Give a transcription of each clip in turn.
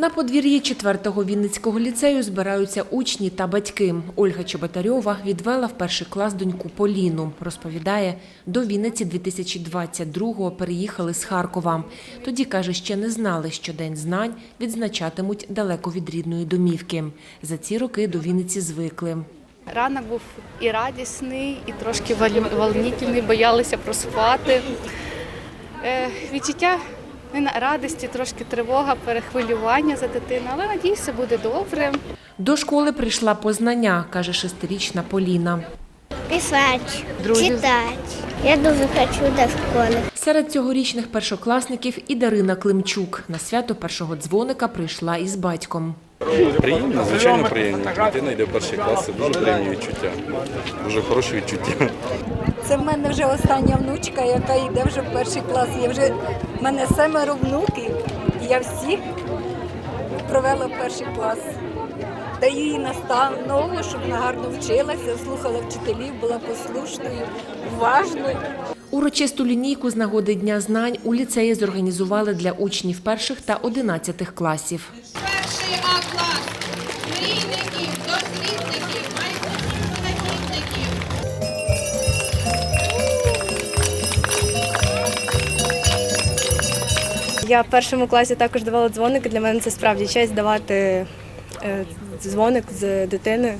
На подвір'ї 4-го Вінницького ліцею збираються учні та батьки. Ольга Чеботарьова відвела в перший клас доньку Поліну. Розповідає, до Вінниці 2022-го переїхали з Харкова. Тоді, каже, ще не знали, що День знань відзначатимуть далеко від рідної домівки. За ці роки до Вінниці звикли. Ранок був і радісний, і трошки волнительний, боялися проспати. Е, відчуття не на- радості, трошки тривога, перехвилювання за дитину, але надіюся, буде добре. До школи прийшла познання, каже шестирічна Поліна. Друзі? читати. Я дуже хочу до школи. Серед цьогорічних першокласників і Дарина Климчук. На свято першого дзвоника прийшла із батьком. Приємно, звичайно приємно. Дитина йде в перший клас, це дуже приємні відчуття. Дуже хороше відчуття. Це в мене вже остання внучка, яка йде вже в перший клас. Я вже в мене семеро внуків, і я всіх провела в перший клас. Даю їй настанову, щоб вона гарно вчилася, слухала вчителів, була послушною, уважною. Урочисту лінійку з нагоди Дня знань у ліцеї зорганізували для учнів перших та одинадцятих класів. Перший А клас мрійників, дослідників, Я в першому класі також давала дзвоник. Для мене це справді честь давати дзвоник з дитиною.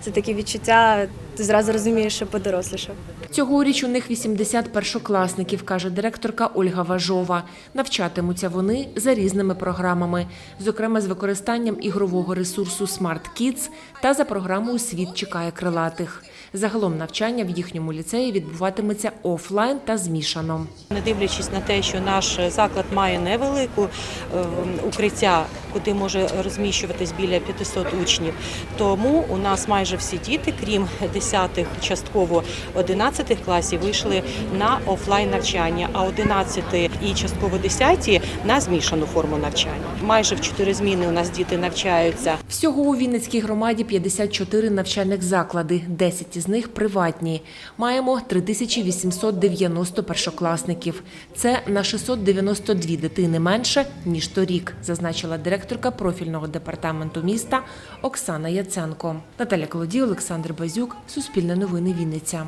Це такі відчуття. Ти зразу розумієш, що подорослішав. Цьогоріч у них 80 першокласників, каже директорка Ольга Важова. Навчатимуться вони за різними програмами, зокрема з використанням ігрового ресурсу Smart Kids та за програмою Світ чекає крилатих. Загалом навчання в їхньому ліцеї відбуватиметься офлайн та змішано. Не дивлячись на те, що наш заклад має невелику е, укриття, куди може розміщуватись біля 500 учнів, тому у нас майже всі діти, крім 10-х, частково 11 класів, вийшли на офлайн навчання, а 11 і частково 10 на змішану форму навчання. Майже в 4 зміни у нас діти навчаються. Всього у Вінницькій громаді 54 навчальних заклади, 10 із них приватні. Маємо 3890 першокласників. Це на 692 дитини менше, ніж торік, зазначила директорка профільного департаменту міста Оксана Яценко. Наталя Колодій, Олександр Базюк, Суспільне новини Вінниця.